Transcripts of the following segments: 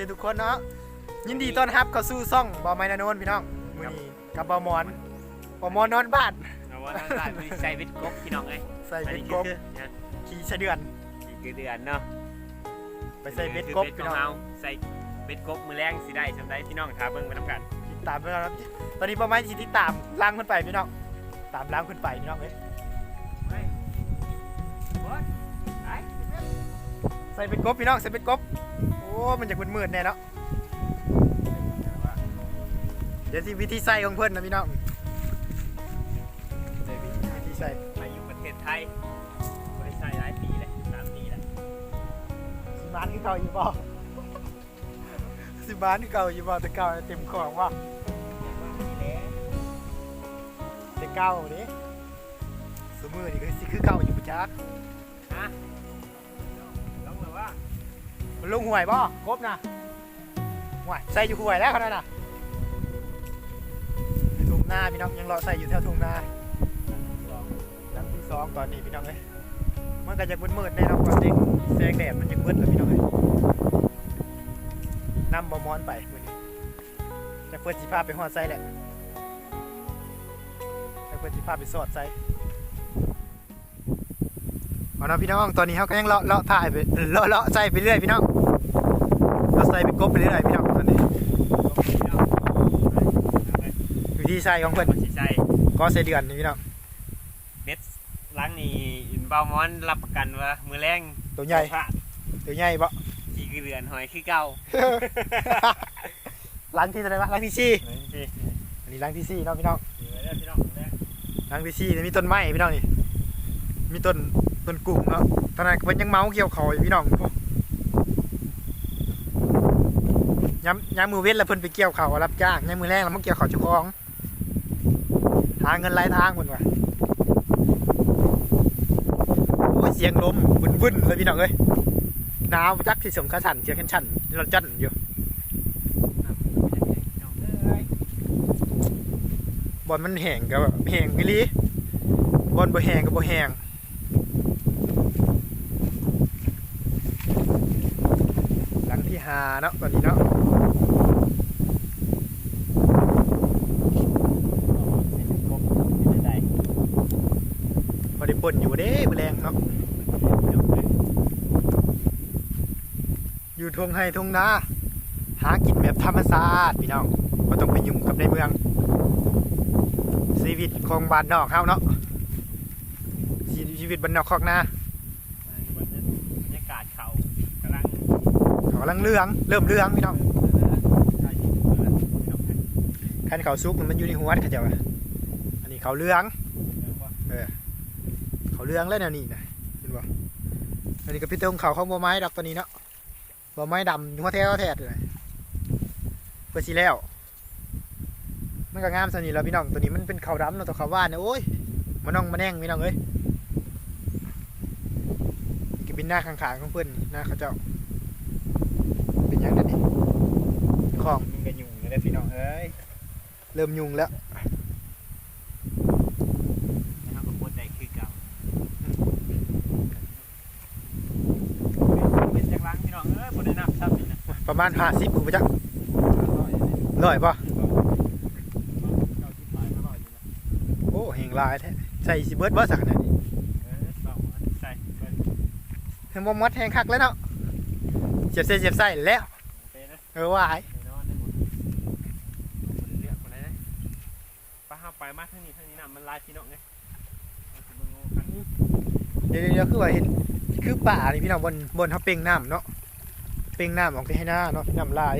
ายดีสบายดีอีฟซีทุกคนเนาะยินดีต้อนรับเข้าสู่ซ่องบอไม้นาโนนพี่น้องมื้อนี้กับบอมอนบอมอนนอนบ้านเอาว่าทางการมีใส่เบ็ดกบพี่น้องเอ้ยใส่อันเบ็ดนี้กบคือนะขี่ชะเดือนนี่คือเดือนเนาะไปใส่เบ็ดกบคือพี่ขน้อองงเฮาใส่เบ็ดกบมือแรงสิได้สำได้พี่น้องถาเบิ่งไปน้ำกันติดตามไปแล้วครับตอนนี้บอไม้สิติดตามล้างขึ้นไปพี่น้องตามล้างขึ้นไปพี่น้องเอ้ยไปบอสไป ใส่เบ็ดกบพี่น้องใส่เบ็ดกบโอ้มันจะมืดๆแน่เนาะเดี๋ยวสิวิธีใส่ของเพิ่นนะพี่น้องเดี๋ยววิธีใส่มาอยู่ประเทศไทยบริษัทหลายปีเลยสามปีแล้วสิบานคือเก่าอยู่บ่สิบานคือเก่าอยู่บ่แต่เก่าเต็มของว่ะนี่แหละแต่เก่านี่สมือนี่ก็สิคือเก่าอยู่ปะจักฮ ลงห่วยบ่ครบนะห่วยใส่อยู่ห่วยแล้วขนั่นน่ะอยู่ทุ่งนาพี่น้องยังรอใส่อยู่แถวทุ่งนาหลังที่สองตอนนี้พี่น้องเอ้ยมันก็จะมืดๆแน่นอนความจริงแสงแดดมันจะมืดแล้วพี่น้องเอ้ยนำบอมอนไปมือนี้แต่เพื่อนสิพาไปหอดใส่แหละแต่เพื่อนสิพาไปสอดใส่เอาเนาะพี่น้องตอนนี้เขาก็ยังเลาะเลาะถ่ายไปเลาะเลาะใส่ไปเรื่อยพี่น้อง ใส่ไปกบไปเรื่อยพี่น้องตอนนี้วิธีใส่ของเพื่อนสิใส่ก็ใส่เดือนนี่พี่น้องเบ็ดล้างนี่อินบาวมอนรับประกันว่ามือแรงตัวใหญ่พลาดตัวใหญ่บ่อีกเดือนหอยคือเก่าล้างที่อะไรวะล้างที่ซี่นี่อันนี้ล้างที่ซี่เนาะพี่น้องเหลือแล้วพี่น้องเหลือล้างที่ซี่เนี่ยมีต้นไม้พี่น้องนี่มีต้นต้นกุ้งเนาะตอนนั้นเพิ่นยังเมาเกี่ยวเขาอยู่พี่น้อง ย้ำย้ำมือเว้นแล้วเพิ่นไปเกี่ยวเขารับจ้างย้ำมือแรงแล้วมันเกี่ยวเขาเจ้าของหาเงินหลายทางเพิ่นว่ะโอ้ยเสียงลมวุ่นๆเลยพี่น้องเอ้ยหนาวจักที่สงขสันเชียร์กันชันเราจันอยู่บอลมันแห้งก็แบบแห้งอีหลีบอลบ่แห้งก็บ่แห้งหลังที่หาเนาะตอนนี้เนาะพอได้ปนอยู่เด้มื้อแรงเนาะอยู่ทงไห้ทงนาหากินแบบธรรมชาติพี่น้องบ่ต้องไปยุ่งกับในเมืองชีวิตของบ้านนอกเฮาเนาะชีวิตบ้านนอกคอกนา บรรยากาศเขากำลัง เขา กำลังเรื่อง เริ่มเรื่องพี่น้องคันเขาซุกมันอยู่ในหัวเขาเจ้าอันนี้เขาเรื่องเขาเรื่องแล้วแนวนี้นะเห็นบ่อันนี้ก็พี่เติมเขาเขาบ่ไม้ดอกตัวนี้เนาะบ่ไม้ดำหัวแท้แท้เลยเพื่อสิแล้ว มันก็งามสนิทแล้วพี่น้องตัวนี้มันเป็นเขาดำเนาะตัวเขาว่านเนี่ยโอ้ยมันน้องมาแน่งพี่น้องเอ้ยนี่ก็เป็นหน้าข้างๆของเพื่อนหน้าเขาเจ้า ยังนั่นนี่ของมันก็ยุ่งเลยพี่น้องเอ้ยเริ่มยุงแล้วนะครับก็ปวดใจคือเก่าเป็นจังลังพี่น้องเอ้ยบนได้นับซ้ำนี่นะประมาณห้าสิบผมไปจักร้อยป่ะโอ้เฮงหลายแท้ใส่สิเบิร์ดเบิร์ดสักขนาดนี้เออสองอันใส่เบิดเฮงบ่มัดแหงคักแล้วเนาะเจ็บเส้นเจ็บไส้แล้วโอ เออว่าไอ้ได้หมดมันเลือกคนไหนนะป้าห้าไปมาทางนี้ทางนี้นะมันลายพี่น้องไงเดี๋ยวเดี๋ยวคือว่าเห็นคือป่านี่พี่น้องบนบนเขาเป่งน้ำเนาะเป่งน้ำออกไปให้หน้าเนาะน้ำลาย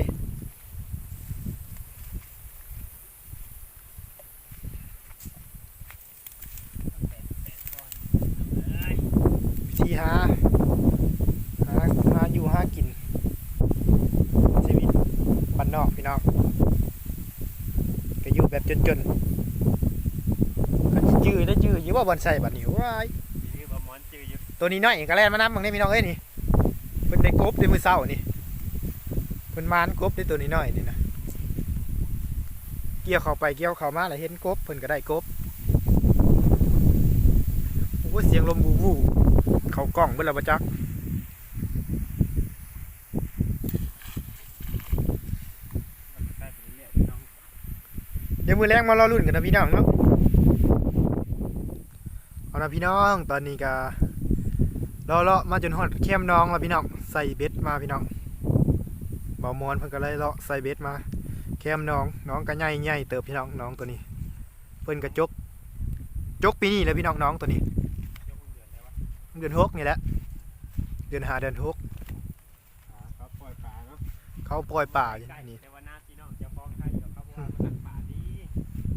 วิธีหาหาหาอยู่หากินชีวิตบ้านนอกพี่น้องก็อยู่แบบจ นๆก็สิจื้อได้จื้ออยู่ว่าบอนใส่บัดนี้ว้ายชื่อบะมอนจืออยู่ตัวนี้น้อยก็แล่นมานำบางนี้พี่น้องเอ้ยนี่เพิ่นได้กบในมือเศร้านี่เพิ่นมานกบในตัวนี้น้อยนี่นะเกี่ยวเข้าไปเกี่ยวเข้ามาแล้วเห็นกบเพิ่นก็ได้กบโอ้เสียงลมวูวูเข้ากล้องเบิ่นและบ่จัก เดี๋ยวมือแรงมารอรุ่นกันนะพี่น้องเนาะเอานะพี่น้องตอนนี้ก็รอเลาะมาจนฮอดเข้มน้องแล้วพี่น้องใส่เบ็ดมาพี่น้องเบามอนเพิ่นก็เลยเลาะใส่เบ็ดมาเข้มน้องน้องก็ใหญ่ใหญ่เติบพี่น้องน้องตัวนี้ เพิ่นก็จกจกปีนี้แหล้วพี่น้องน้องตัวนี้ยกเดือนได้วะเดือนหกนี่แหละเดือนหาเดือนหกอ่าเขาปล่อยปลาเนาะเขาปล่อยป่าอยู่ใกล้นี่แต่ว่าหน้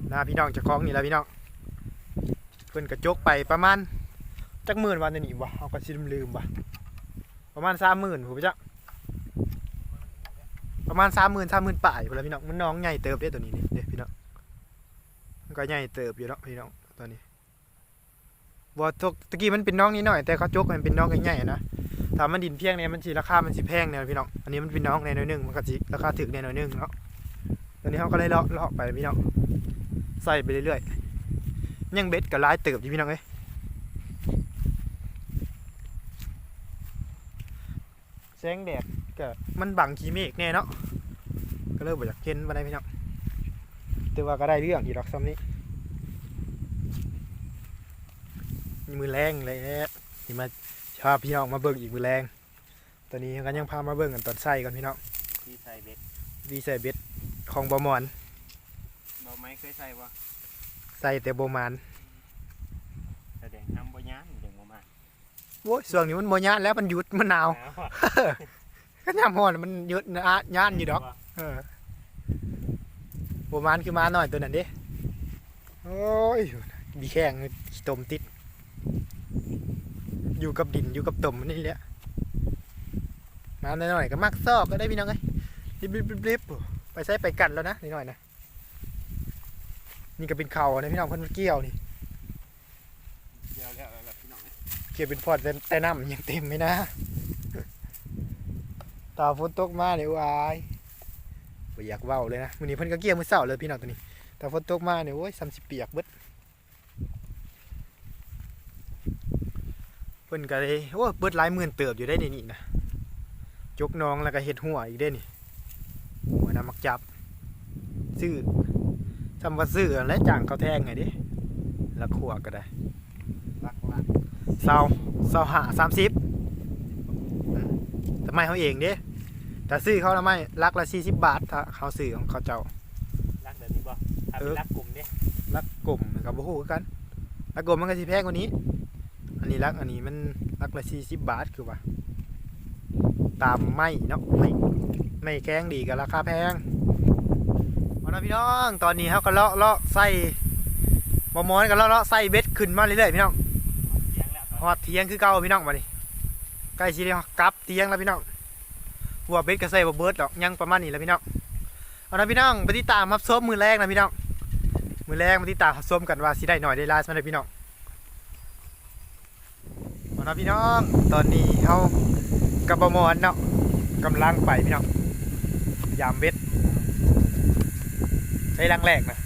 หน้าพี่น้องจะคล้องนี่แหละพี่น้องเพิ่นก็จกไปประมาณจักหมื่นวันนี้วะเอาก็สิลืมวะประมาณสามหมื่นผมจ้ะประมาณสามหมื่นสามหมื่นป่ายพอแล้วพี่น้องมันน้องใหญ่เติบเด้ตัวนี้นี่เด้พี่น้องมันก็ใหญ่เติบอยู่แล้วพี่น้องตอนนี้บ่ตกตะกี้มันเป็นน้องนิดหน่อยแต่เขาจกมันเป็นน้องใหญ่ๆนะถ้ามันดินเพียงเนี่ยมันสิราคามันสิแพงเนี่ยพี่น้องอันนี้มันเป็นน้องในหน่อยหนึงมันก็สิราคาถึกในหน่อยหนึงเนาะตอนนี้เขาก็เลยเลาะเลาะไปพี่น้อง ใส่ไปเรื่อยๆยังเบ็ดก็หลายเติบอยู่พี่น้องเอ้ยแสงแดดก็มันบังขี้เมฆแน่เนาะก็เลยบ่อยากเห็นบ่ได้พี่น้องแต่ว่าก็ได้เรื่องอยู่ดอกซ้ำนี้มีมือแรงเลยนี่มาชอบพี่น้องมาเบิ่งอีกมือแรงตอนนี้ก็ยังพามาเบิ่งกันตอนใส่กันพี่น้องที่ใส่เบ็ดวีใส่เบ็ดของบอมอนเราไม่เคยใส่วะใส่แต่บมานแสดงทำบ่ย่านเดี๋ยวมาโอ้ยช่วงนี้มันบ่ยานแล้วมันหยุดมันหนาวหนาวอะก็ยามฮ้อนมันหยุดนะยานอยู่ดอกเออประมาณคือมาหน่อยตัวนั้นเด้โอ้ยมีแข้งขี้ตมติด อยู่กับดินอยู่กับตมมันนี่แหละมาหน่อยๆก็มักซอกก็ได้พี่น้องเอ้ยริบริบริบริบไปใช้ไปกันแล้วนะนิดหน่อยนะ นี่ก็เป็นเข่านะพี่น้องเพิ่นเกี่ยวนี่เดี๋ยวแล้วแล้วพี่น้องเกี่ยวเป็นพอดแต่แต่น้ำยังเต็มไหมนะตาฝนตกมาเนี่ยวายบ่อยากเว้าเลยนะมื้อนี้เพิ่นก็เกี่ยวมื้อเช้าเลยพี่น้องตัวนี้แต่ฝนตกมาเนี่ยโอ้ยซ้ำสิเปียกเบิดเพิ่นก็เลยโอ้เบิดหลายหมื่นเติบอยู่ได้ในนี่นะจกน้องแล้วก็เฮ็ดหัวอีกได้นี่หัวน้ำมักจับซื้อ ทำว่าซื้อและจ้างเขาแทงไงดิแล้วขัวก็ได้รักรักเศร้าเศร้าหาสามสิบทำไมเขาเองเด้แต่ซื้อเขาทำไมลักละสี่สิบบาทถ้าเขาซื้อของเขาเจ้ารักแบบนี้บ่ถ้าเป็นรักกลุ่มเด้ลักกลมกับโบหูคือกันลักกลมมันก็สิแพงกว่านี้ อันนี้ลักอันนี้มันลักละสี่สิบบาทคือว่าตามไม่เนาะไม่ไม่แกงดีกับราคาแพง เอาละพี่น้องตอนนี้เขาก็เลาะเลาะใส่บอมอนกันเลาะเลาะใส่เบ็ดขึ้นมาเรื่อยๆพี่น้องเลี้ยอดเทียงคือเก่าพี่น้องมาดิใกล้สิได้กลับเทียงแล้วพี่น้องหัวเบ็ดก็ใส่บ่เบิร์ดดอกยังประมาณนี้แล้วพี่น้องเอานะพี่น้องไปติดตามรับชมมือแรกนะพี่น้องมือแรกมาติดตามรับชมกันว่าสิได้หน่อยได้ลายสำหรับพี่น้องเอานะพี่น้องตอนนี้เฮากับบ่มอนเนาะกำลังไปพี่น้องยามเบ็ด ใช้ลังแรกนะ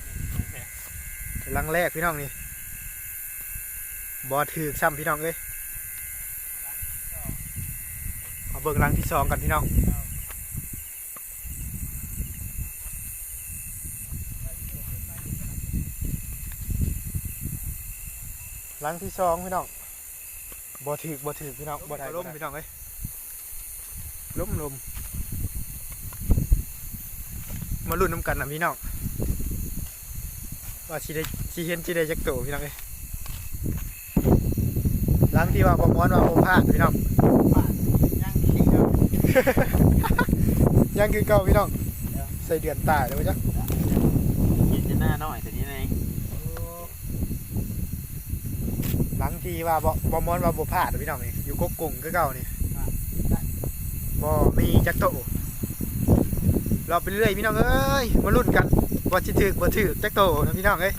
ลังแรกพี่น้องนี่บ่ถือซ้ำพี่น้องเอ้ยมาเบิ่งรังที่สองกันพี่น้องรังที่สองพี่น้องบ่ถึกบ่ถึกพี่น้องบ่ได้ล้มพี่น้องเอ้ยล้มลมมาลุ้นน้ำกันนะพี่น้อง ว่าสิได้สิเห็นสิได้จักโตพี่น้องเอ้ยรังที่ว่าบ่ม้วนว่าบ่พลาดพี่น้องยังขี้เนาะยังคือเก่าพี่น้องใส่เดือนตายเลยจ้ะกินจะหน้าน้อยแต่นี้ไงหลังที่ว่าบ่บ่มอนว่าบ่พลาดอะพี่น้องนี่อยู่กกกุ้งคือเก่านี่บ่มีจักโตเราไปเรื่อยพี่น้องเอ้ยมาลุ้นกัน ว่าสิถึกบ่ถึกจักโตนะพี่น้องเอ้ย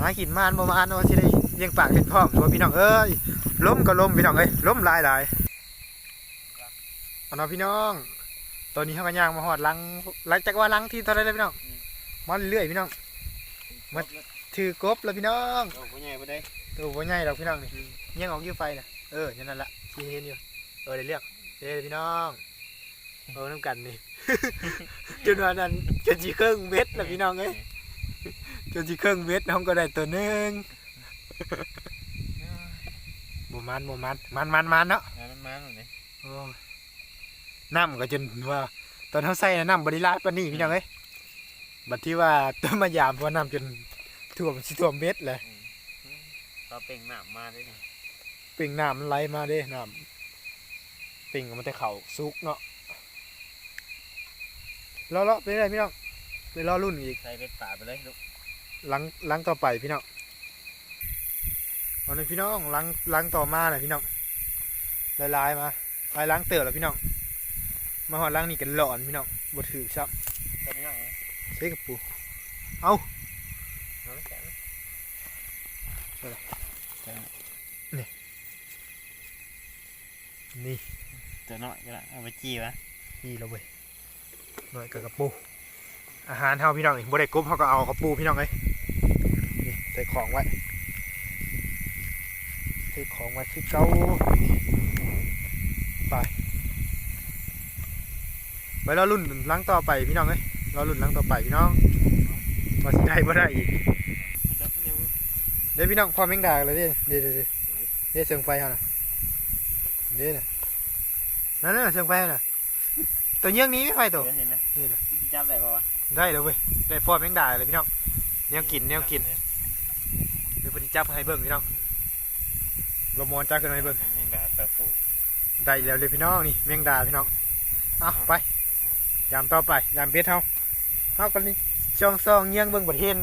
หากินมานบ่มานว่าสิได้เลี้ยงปากเลี้ยงท้องบ่พี่น้องเอ้ยล้มก็ล้มพี่น้องเอ้ยล้มหลายหลายเอาเนาะพี่น้องตอนนี้เฮาก็ย่างมาฮอดหลังหลังจากว่าหลังที่เท่าไรแล้วพี่น้องมาเรื่อยๆพี่น้องมาถือกบแล้วพี่น้องโอ้ผู้ใหญ่บ่ได้ตัวบ่ใหญ่ดอกพี่น้องนี่ยังออกอยู่ไฟน่ะเออนั่นละที่เห็นอยู่เออได้เรียกเด้พี่น้องเออน้ำกันนี่ จนว่านั้นจนจีเครื่องเม็ดแล้วพี่น้องเอ้ยจนสิเครื่องเม็ดน้องก็ได้ตัวหนึงบ่มันบ่มันมันมันมันเนาะงานมันมาหน่อยนี่โอ้ยน้ำก็จนว่า ตอนเฮาใส่น่ะน้ำบ่ได้หลายปานนี้พี่น้องเอ้ยบัดที่ว่าต้นมายามเพราะน้ำจนท่วมสิท่วมเม็ดเลยก็เป่งหนามมาได้นี่ปิ่งน้ำมันไหลมาเด้น้ำปิ่งก็มันจะเข่าซุกเนาะ รอรอไปได้พี่น้องไปรอรุ่นอีกใส่เป็ดป่าไปเลยลูกหลังหลังต่อไปพี่น้องวันนี้พี่น้องหลังหลังต่อมาเลยพี่น้องลายๆมาลายล้างเตือแล้วพี่น้องมาหอดล้างนี่กันหลอนพี่น้องบ่ถือซับตัวนี้หน่อยเซ็กับปูน้องแข็งนี่ตัวน้อยก็ได้เอาไปจี้วะนี่เราเว้ย หน่อยกับกระปูอาหารเฮาพี่น้องนี่บ่ได้กบเฮาก็เอากระปูพี่น้องเอ้ยนี่ใส่ของไว้ใส่ของไว้คือเก่าไปไปรอรุ่นหลังต่อไปพี่น้องเอ้ยรอรุ่นหลังต่อไปพี่น้องว่าสิได้บ่ได้อีกจะยังเด้พี่น้องพอแมงดาเลยเด้เด้เด้เด้เด้เสียงไฟเฮาน่ะเด้น่ะนั่นน่ะเสียงไฟน่ะ ตัวเยี่ยงนี้ไม่ไฟตัวเห็นนะนี่น่ะจับได้ป่าวะได้เลยเว้ยได้พอแมงดาเลยพี่น้องแนวกินแนวกินเดี๋ยวพอดีจับให้เบิ่งพี่น้องบมอนจับขึ้นมาให้เบิ่งแมงดาตะฟูได้แล้วเลยพี่น้องนี่แมงดาพี่น้องเอาไปยามต่อไปยามเบ็ดเฮาเฮากันนี่ช่องซองเงี้ยงเบิ่งบ่เห็น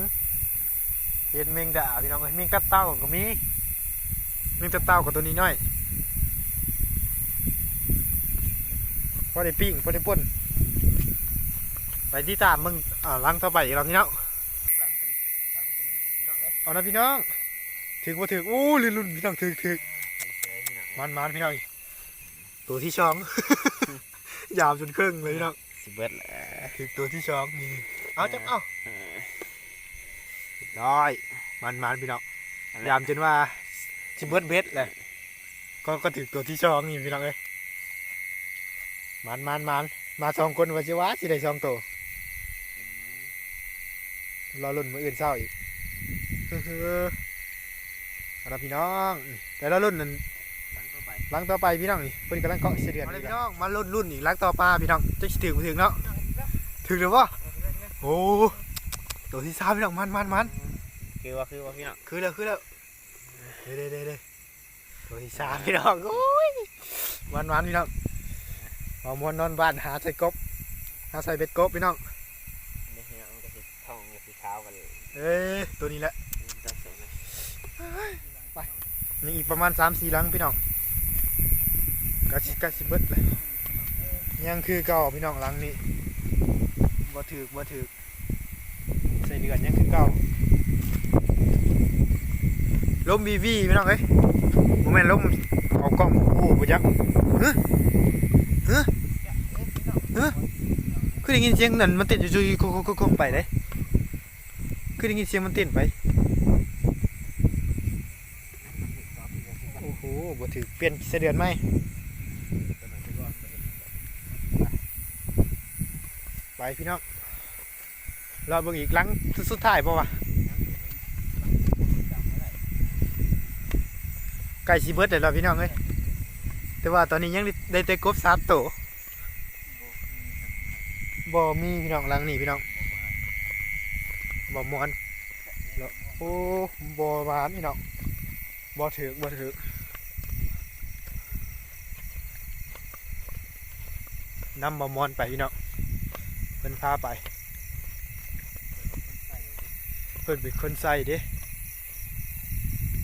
เห็นแมงดาพี่น้องเอ้ยแมงตับเต้าก็มีแมงตับเต้ากับตัวนี้น้อย พอได้ปิ้งพอได้ป่นไปที่ตามมึงอ่าลังต่อไปอีกแล้วพี่น้องหลังเป็นหลังเป็นน้องเอ้ยเอานะพี่น้องถึงมาถึงอู้ลื่นลุ่นพี่น้องถึงถึงเจ๊พี่น้องมันมันพี่น้องตัวที่สอง ยาวจนครึ่งเลยพี่น้องสิเบิดแหละถึงตัวที่สองนี่เอาจับเอาได้มันมันพี่น้องยามจนว่าชิเบิร์ดเบสเลยก็ก็ถึงตัวที่สองนี่พี่น้องเอ้ย มันมันมันมาสองคนว่าจิวะสิได้สองตัวรอลุ่นมืออื่นเศร้าอีกเอาละพี่น้อง แต่ละรุ่นนั้นหลังต่อไปล้างต่อไปพี่น้องนี่เพิ่นกำลังเกาะเสเดือนพี่น้องมารุ่นรุ่นอีกล้างต่อปลาพี่น้องจะสิถึงบ่ถึงเนาะถึงหรือวะโอ้ตัวที่สามพี่น้องมันมันมันคือว่าคือว่าพี่น้องคือแล้วคือแล้วเด้เด้เด้เด้ตัวที่สามพี่น้องโอ้ยมันมันพี่น้อง เอามวนนอนบ้านหาใส่กบ หาใส่เบ็ดกบพี่น้องนี่พี่น้องมันก็สิท่องกับสีขาวกันเลยเอ้ยตัวนี้แหละจับเสร็จเลยนี่อีกประมาณสามสี่ลังพี่น้องกะสิกะสิเบิดเลยยังคือเก่าพี่น้องลังนี้บ่ถือบ่ถือใส่เดือนยังคือเก่าลมวีวีพี่น้องเอ้ยโมเมนต์ลมเอากล้องโอ้บ่จักฮะ ฮะฮะคือได้ยินเสียงนั่นมันเต้นอยู่ๆกๆๆๆไปเลยคือได้ยินเสียงมันเต้นไปโอ้โหบ่ถือเปลี่ยนเสเดือนไหมไปพี่น้องรอเบิ่งอีกหลังสุดท้ายป่าวะไก่ชีเบิร์ดเดี๋ยวเราพี่น้องเอ้ย แต่ว่าตอนนี้ยังได้แต่กบสามตัวบ่มีพี่น้องหลังนี่พี่น้องบ่มอนแล้วโอ้บ่หวานพี่น้องบ่ถือบ่ถือนำบะมอนไปพี่น้องเพิ่นพาไป เพิ่นเป็นคนใส่เด้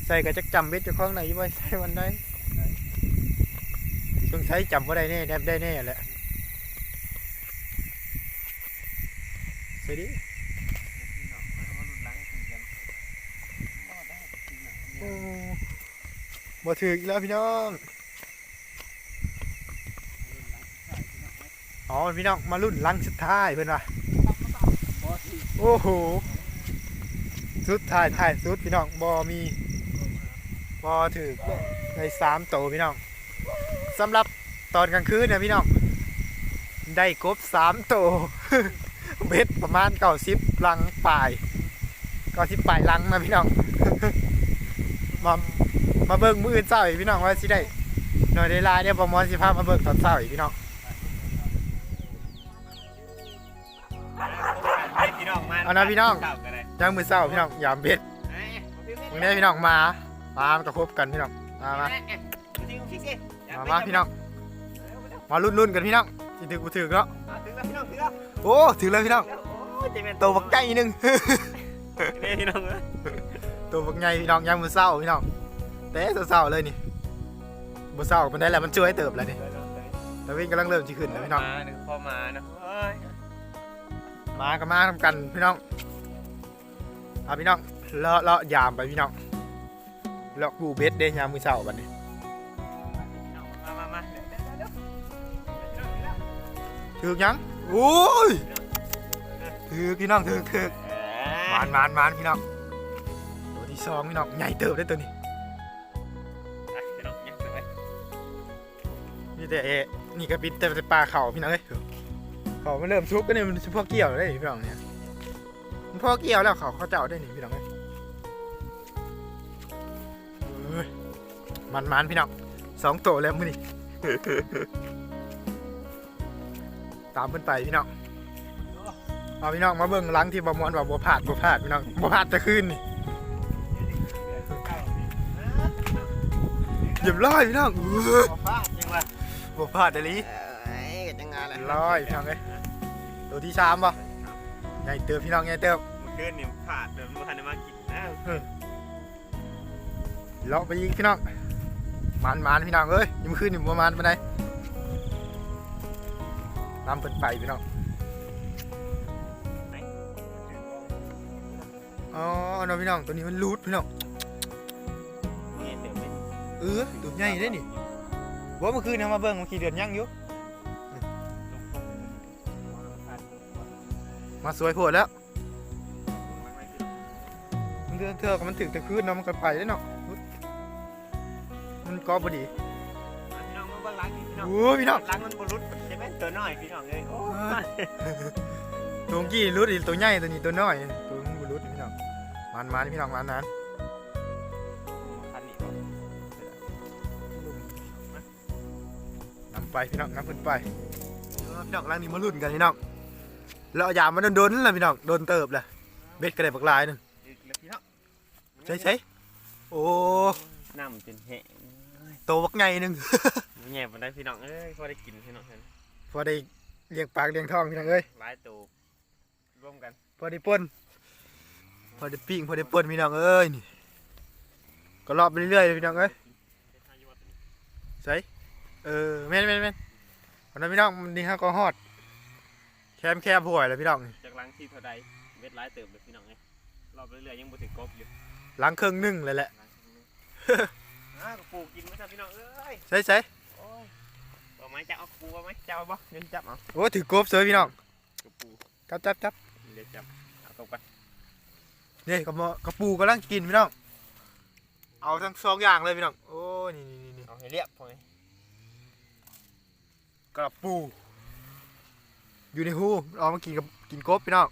ใส่ก็จักจำเบ็ดเจ้าของไหนไว้ใส่วันใด ช่วงใช้จำว่าได้แน่แนบได้แน่แหละส่ดิโอ้บ่ถืออีกแล้วพี่น้อง อ๋อพี่น้องมารุ่นลังสุดท้ายเพื่อนว่ะโอ้โห สุดท้ายท้ายสุดพี่น้องบอมีบอถือในสามโตวพี่น้อง สำหรับตอนกลางคืนเนี่ยพี่น้อง ได้กบสามโตวเบ็ดประมาณเก้าสิบลังปลายก็สิปลายหลังนะพี่น้อง มามาเบิ่งมื้ออื่นเช้าอีกพี่น้องว่าสิได้หน่อยได้ลายเนี่ยประมอนสิพามาเบิ่งตอนเช้าอีกพี่น้องให้พี่น้องมาเอานะพี่น้องเก่ากันเลยยังมื้อเช้าพี่น้องยามเบ็ดเอ้ยมึงได้พี่น้องมา มามันก็คบกันพี่น้อง มามา เอ้ยเอ้ยจริงๆพี่สิมามาพี่น้อง มารุ่นๆกันพี่น้องสิถึงกูถึงเนาะเอาถึงแล้วพี่น้องถึงแล้วโอ้ถึงแล้วพี่น้องโอ้ยเจะเป็นโตบักใหญ่หนึงนี่พี่น้องเอ้ยตัวบักใหญ่พี่น้องยังมื้อเช้าพี่น้องแต่เช้าๆเลยนี่บ่เช้าปานใดแล้วมันช่วยเติบแล้วนี่แต่วิ่งกำลังเริ่มสิขึ้นแล้วพี่น้องมาหนึ่งพอมานะเอ้ยมากันมาทำกันพี่น้องเอาพี่น้องเลาะเลาะยามไปพี่น้องเลาะกูเบ็ดเด้ยามมื้อเช้าบัดนี้ ถึกยังโอ้ยถึกพี่น้องถึกถึกเอ้มายนมานมานพี่น้องตัวที่สองพี่น้องใหญ่เติบได้ตัวนี้อะพี่น้องยังสวยนี่แต่เอนี่ก็ปิดแต่ปลาเข่าพี่น้องเอ้ยเขามันเริ่มชุกก็เนี่ยมันเฉพาะเกี่ยวได้พี่น้องเนี่ยมันพอเกี่ยวแล้วเขาเขาเจ้าได้นี่พี่น้องเอ้ยเอ้ยมันมันพี่น้องสองตัวแล้วมื้อนี้ ตามเพิ่นไปพี่น้องเอาพี่น้องมาเบิ่งหลังที่บ่มวนว่าบ่พลาดบ่พลาดพี่น้องบ่พลาดจะคืนนี่เรียบร้อยพี่น้องเอ้ยขอฟ้ายังวะบ่พลาดเดลีเอ้ยกันยังไงล่ะร้อยพี่น้องเอ้ยตัวที่สามป่ะใหญ่เติบพี่น้องใหญ่เติบเมื่อคืนนี่ผ่านเดิมมาทันได้มากินนะเลาะไปยิงพี่น้องมันมันพี่น้องเอ้ยยังขึ้นอยู่ประมาณปานใด น้ำเปิดไปพี่น้องอ๋อเนาะพี่น้องตัวนี้มันรูดพี่น้องนี่เดี๋ยวไม่เออตัวใหญ่ได้นี่ว่าเมื่อคืนเนี่ยมาเบิ่งเมื่อกี้เดือนยังอยู่มาสวยโพดแล้วมันเดือนเธอก็มันถึงแต่คืนเนาะมันก็ไปได้เนาะอุ๊ยมันก็พอดีพี่น้องมาบ้านล้างพี่น้องโอ้ยพี่น้องล้างมันบรุษใช่ไหม ตัวน้อยพี่น้องเลยโอ้ยตัวกี้รุดอีกตัวใหญ่ตัวนี้ตัวน้อยตัวมันบ่รุดพี่น้องมันมันพี่น้องมันนั้นคันนี้นำไปพี่น้องนำขึ้นไปพี่น้องร่างนี้มาลุ้นกันพี่น้องแล้วเอายามมันโดนๆแล้วพี่น้องโดนเติบเลยเบ็ดกระเด็บกลายหนึงแล้วพี่น้องใช่ใช่โอ้น้ำจนแห้งโตบักใหญ่หนึงแง่มาได้พี่น้องเอ้ยพอได้กินพี่น้องเห็นพ อได้เลี้ยงปากเลี้ยงท้องพี่น้องเอ้ยหลายตัวร่วมกันพอได้ป่นพอได้ปิ้งพอได้ป่นพี่น้องเอ้ยนี่ก็รอบไปเรื่อยๆเลยพี่น้องเอ้ยใช่เออแม่นแม่นแม่นวันนั้นพี่น้องมันนี่ฮะก็ฮอด แคมแคมห่วยเลยพี่น้องนี่จากล้างที่เท่าใดเม็ดหลายเติบเลยพี่น้องเอ้ยรอบเรื่อยๆยังบ่ถึงกบอยู่หลังเครื่องนึ่งเลยแหละล้างทีนึงอะก็ปูกินไหมครับพี่น้องเอ้ยใช่ใช่โอ้ยเอาไห มจะเอาปูเอาไหมจะเอาบ่เงินจับเอาโอ้ถือกบเสยพี่น้องกับปูจับจับจับเดี๋ยวจับเอาตกไปนี่กระมอกระปูกำลังกินพี่น้องเอาทั้งสองอย่างเลยพี่น้องโอ้นี่นี่นี่นี่เอาให้เรียบพอไหมกระปู อยู่ในหูเอามากินกับกินกบพี่น้อง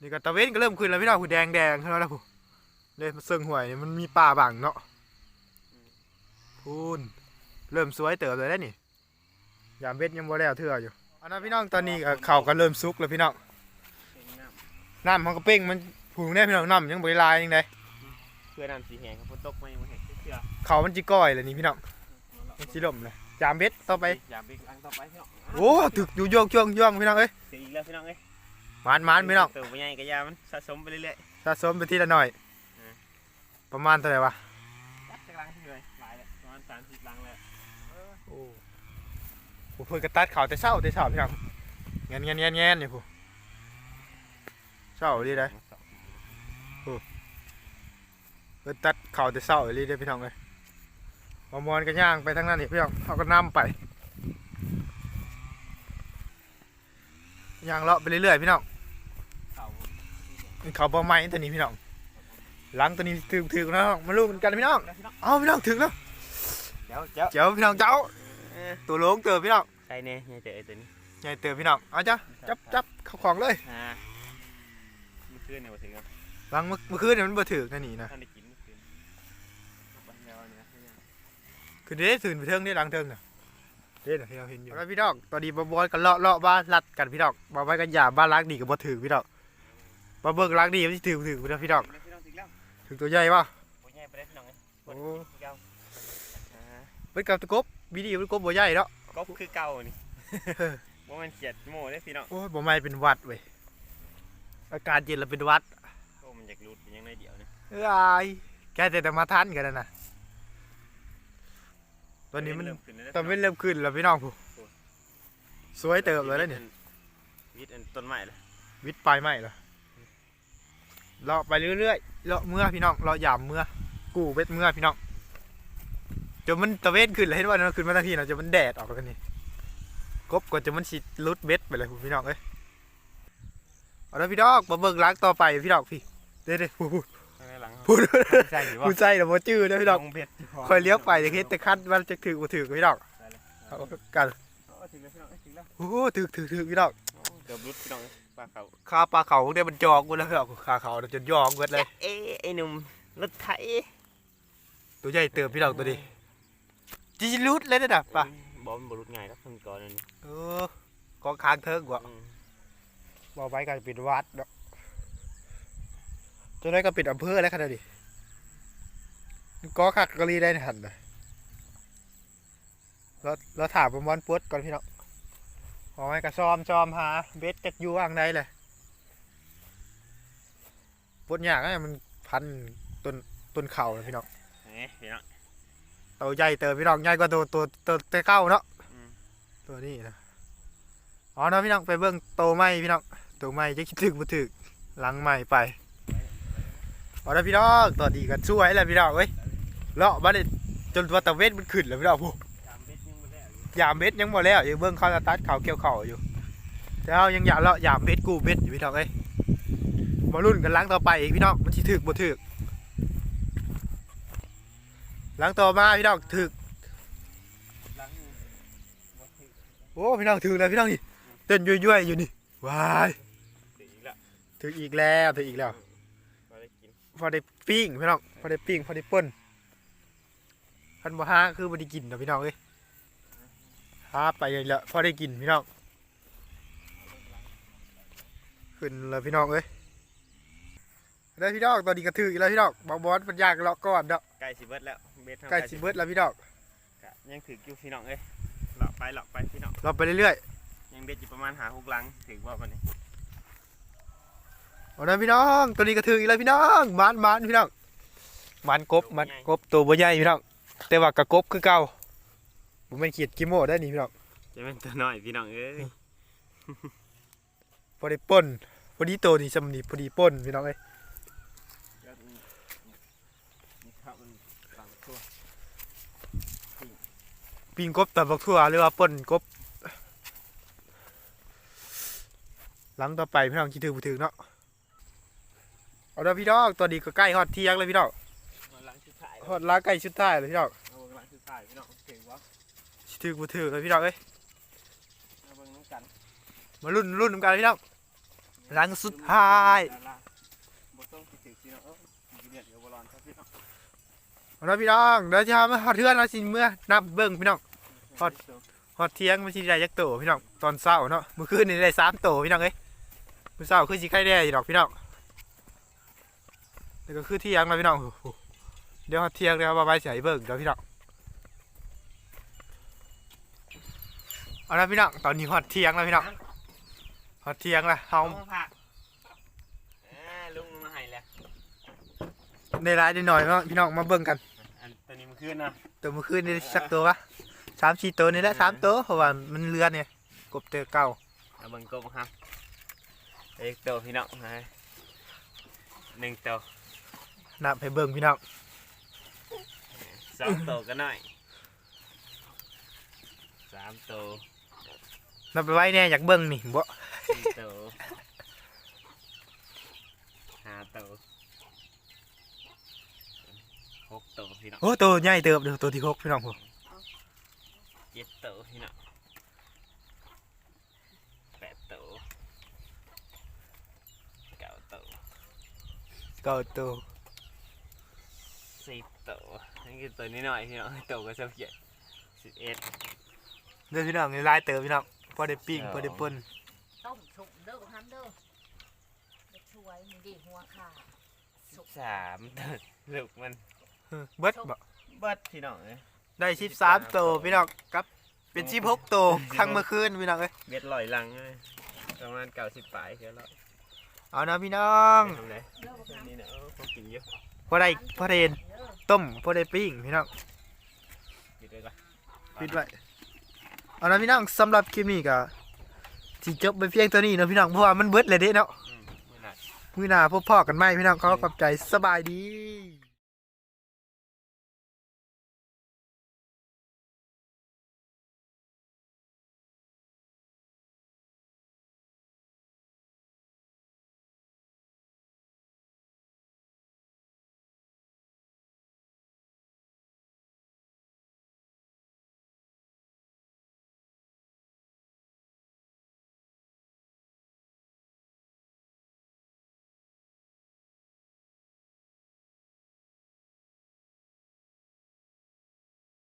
นี่ก็ตะเวนก็เริ่มขึ้นแล้วพี่น้องหูแดงแดงขึ้นแล้วนะผู้เลยมาเซิงหวยนี่มันมีป่าบังเนาะพูนเริ่มสวยเติบเลยแล้วนี่ ยามเบ็ดยังบ่แล้วเถื่ออยู่อันนั้นพี่น้องตอนนี้ก็เข่าวก็เริ่มสุกแล้วพี่น้องเองน้น้ำมันก็เป้งมันผูงได้พี่น้องน้ำยังบริลายยังไงำเพื่อน้ำสีแห้งครับฝนตกมายังไม่เห็นเชื่อเขามันจิก้อยเลยนี่พี่น้องมันจิล่มเลยยามเบ็ดต่อไปอย่าไปล้างต่อไปพี่น้องโอ้ถึกอยู่โยกช่วงย่องพี่น้องเอ้ยเสียอีกแล้วพี่น้องเอ้ยมานมานพี่น้องตัวใหญ่กระยามันสะสมไปเรื่อยสะสมไปทีละหน่อยอืมประมาณเท่าไหร่วะ ๆจับจากล้างที่เลยหลายแล้วประมาณสามสิบล้างแล้ว โอ้ โหเพิ่นกระตัดเขาแต่เช้าแต่เช้าพี่น้องเงี้ยเงี้ยเงี้ยเงี้ยนี่ผู้เช้าดีเลยเพิ่นตัดเขาแต่เช้าดีเลยพี่น้องเลยมามอนกันย่างไปทั้งนั้นนี่พี่น้องเขาก็นำไปย่างเลาะไปเรื่อยๆพี่น้องเขาเขาบ่ไม้ตัวนี้พี่น้องหลังตัวนี้ถึงถึงแล้วมาลุ้นกันพี่น้องแล้วพี่น้องเอาพี่น้องถึงแล้วเดี๋ยวเดี๋ยวเจ้าพี่น้องเจ้าเออ ตัวโลงเติบพี่น้องใช่เนี่ยใหญ่เจอไอ้ตัวนี้ใหญ่เติบพี่น้องเอาจ้ะจับจับเข้าของเลยอ่าเมื่อคืนเนี่ยมาถึงแล้วบางเมื่อเมื่อคืนเนี่ยมันบ่ถึกนั่นนี่นะท่านได้กินเมื่อคืนบันแล้วเนี่ยให้ยังคือเด้ตื่นไปเทิงได้หลังเทิงน่ะเด้น่ะที่เราเห็นอยู่แล้วพี่ดอก ตอนนี้บ่บอยกันเลาะเลาะบ้านลัดกันพี่ดอกบ่ไว้กันหยาบ้านล้างดีก็บ่ถึกพี่ดอกบ่เบิ่งล้างดีมันสิถึกถึกพี่ดอกพี่ดอกพี่น้องถึงแล้วถึกตัวใหญ่ป่ะโอ้ยใหญ่ไปได้พี่น้องไงโอ้เก่าอ่าเป็นกับตะกบ วิดีโอเป็นกบบ่ใหญ่เนาะก็คือเก่านี่บ่แมันเขียดโม่ได้พี่น้องโอ้ยบ่ไม่เป็นหวัดเว้ยอากาศเย็นแล้วเป็นหวัดโอ้มันอยากรูดเป็นยังไงเดียวเนี่ยเอ้ยแกแต่แต่มาทันกันนั่นน่ะตอนนี้มันเริ่ขึ้แล้วะตอนมันเริ่มขึ้นแล้วพี่น้องผู้สวยเติบเลยแล้วเนี่ยวิทย์อันต้นไม้เลยวิทย์ปลายไม้เหรอเลาะไปเรื่อยๆเลาะเมื่อพี่น้องเลาะยามเมื่อกูเวทเมื่อพี่น้อง จนมันตะเวนขึ้นเลยเห็นว่ามันขึ้นมาทันทีเนาะจนมันแดดออกแล้วนี่กบก็จะมันสิลุดเบ็ดไปเลยพี่น้องเอ้ยเอาละพี่น้องมาเบิ่งล้างต่อไปพี่น้องพี่เด้เด้พูดพูดข้างในหลังพูดใช่หรือว่าพูดใจเดี๋ยวบ่จื้อเด้อพี่น้องลงเบ็ดคอยเลี้ยวไปจะเฮ็ดแต่คันมันจะถือบ่ถือพี่น้องได้เลยเอากันโอ้ถึงแล้วพี่น้องเอ้ยถึงแล้วโอ้โหถือถือถือพี่น้องโอ้เกือบรุดพี่น้องเอ้ยปลาเขาคาปลาเขาพวกเนี้ยมันจองหมดแล้วพี่น้องคาเขาเนี่ยจนยองหมดเลยเอ๊ะไอ้หนุ่มรถไถตัวใหญ่เติมพี่น้องตัวนี้ จีรุดเลยนะน่ะป่ะบอมนบรุดง่ายครับคนก่อนอันนี้เออกองค้างเทิงกว่าอืมบ่ไว้กันปิดวัดเนาะจะได้ก็ปิดอำเภอแล้วขนาดนี้ก็คักกะลีได้หันนะเราเราถามประมวลปวดก่อนพี่น้องเอาไว้กระซอมซอมหาเบ็ดจักอยู่ว่างใดเลยปวดยากนะมันพันต้นต้นเข่าเลยพี่น้องเอ๊ะพี่น้อง ตัวใหญ่เติมพี่น้องใหญ่กว่าตัวตัวตัวตัวเก้าเนาะอืมตัวนี้นะอ๋อเนาะพี่น้องไปเบิ่งโตวใหม่พี่น้องโตวใหม่จะคิดถึงบ่ถึกหลังใหม่ไปอ๋อเนาะพี่น้องตอนนี้ก็ช่วยแล้วพี่น้องเว้ยเลาะมาได้จนว่าตะเวนมันขึ้นแล้วพี่น้องผู้จามเบ็ดยังไม่ได้อยู่ยามเบ็ดยังบ่แล้วยังเบิ่งเขาสตัดเขาเกี่ยวเข่าอยู่แต่เรายังอยากเลาะยามเบ็ดกูเบ็ดอยู่พี่น้องเอ้ยมารุ่นกันหลังต่อไปอีกพี่น้องมันสิถึกบ่ถึก หลังต่อมาพี่น้องถึกหลังนี่บ่ถึงโอ้พี่น้องถึงแล้วพี่น้องนี่เต้นยั่วๆอยู่นี่ว้ายถึงอีกแล้วถึงอีกแล้วถึงอีกแล้วมาได้กินพอได้ปิ้งพี่น้องพอได้ปิ้งพอได้ป่นคันบ่ฮาคือบ่ได้กินนะพี่น้องเอ้ยหาไปเลยละพอได้กินพี่น้องขึ้นเลยพี่น้องเอ้ย ได้พี่น้องตอนนี้ก็ถืออีกแล้วพี่น้องบางบอสมันยากเลาะก่อนเนาะใกล้สิเบิดแล้วเบ็ดทางใกล้สิเบิดแล้วพี่น้องกะยังถืออยู่พี่น้องเอ้ยหลอกไปหลอกไปพี่น้องเราไปเรื่อยยังเบ็ดอยู่ประมาณหาหกหลังถือว่าวันนี้ๆเอานะพี่น้องตัวนี้ก็ถืออีกแล้วพี่น้องมันมันพี่น้องมันกบมันกบตัวบ่ใหญ่พี่น้องแต่ว่ากระกบคือเก่าผมไม่นขีดกิโมได้นี่พี่น้องจะเป็นตัวน้อยพี่น้องเอ้ยพอได้ป่นพอดีโตนี่สำนีพอดีป่นพี่น้องเอ้ย นี่ครับมันหลังทั่ว ปิ้งกบตับบักทั่วหรือว่าป่นกบ หลังต่อไปพี่น้องคิดถึงบ่ถึงเนาะเอาเด้อพี่น้องตอนนี้ก็ใกล้ฮอดเที่ยงแล้วพี่น้องหลังสุดท้ายฮอดลาใกล้ชุดท้ายแล้วพี่น้องเอาหลังสุดท้ายพี่น้องถือว่าคิดถึงบ่ถึงเลยพี่น้องเอ้ยเอาเบิ่งน้ำกันมารุ่นรุ่นนำกันพี่น้องหลังสุดท้ายบ่ต้องคิดถึงพี่น้องเอ้ยอยู่เดือดอยู่บ่ร้อนครับพี่น้องเอาเด้อพี่น้องเดี๋ยวจะมาฮอดเทือนแล้วสิเมื่อนับเบิ่งพี่น้อง ฮอดฮอดเที่ยงมันสิได้จักโตพี่น้องตอนเช้าเนาะเมื่อคืนนี่ได้สามโตพี่น้องเอ้ยมื้อเช้าคือสิใกล้ได้อยู่ดอกพี่น้องแล้วก็คือเที่ยงแล้วพี่น้องโอ้โหเดี๋ยวฮอดเที่ยงแล้วมาไปสิให้เบิ่งเดี๋ยวพี่น้องเอาละพี่น้องตอนนี้ฮอดเที่ยงแล้วพี่น้องฮอดเที่ยงแล้วเฮาเอาผักอ่าลุงมาให้แล้วได้หลายได้หน่อยเนาะพี่น้องมาเบิ่งกันอันตัวนี้มันขึ้นนะตัวเมื่อคืนนี่ได้สักตัวปะ สามสี่ตัวนี่แหละสามตัวเพราะว่ามันเลือนเนี่ยกบเตอเก่าเอาเบิ่งกบครับเอกตัวพี่น้องนะหนึ่งตัวนับให้เบิ่งพี่น้องสองตัวก็น้อยสามตัวนับไปไว้แน่อยากเบิ่งนี่บ่สี่ตัวห้าตัวหกตัวพี่น้องโอ้ตัวใหญ่เติบเด้อตัวที่หกพี่น้องผม เจ็ดตัวพี่น้องแปดตัวเก้าตัวเก่าตัวสิบตัวนี่คือตัวนี้หน่อยพี่น้องตัวก็จะเพียสิบเอ็ดเด้อพี่น้องนี่ลายเติมพี่น้องพอได้ปิ้งพอได้ป่นต้มสุกเด้อฮันเด้อไปช่วยมึงดิหัวขาสุกสามลูกมันเออเบิดบ่เบิดพี่น้องเลย ได้13ตัวพี่น้องกับ เป็น16ตัวทั้งเมื่อคืนพี่น้องเอ้ยเบ็ดลอยหลังเลยประมาณเก้าสิบปลายเชียวแล้วเอานะพี่น้องทำไรเด้อบักนี่น้ำนะเออผมกินเยอะพอได้พอได้เด้อต้มพอได้ปิ้งพี่น้องปิดเลยก่อนปิดไว้เอานะพี่น้องสำหรับคลิปนี้ก็สิจบไปเพียงตัวนี้เนาะพี่น้องเพราะว่ามันเบิดเลยเด้เนาะอืมไม่ได้มื้อหน้าพบพ่อกันใหม่พี่น้องขอขอบใจสบายดี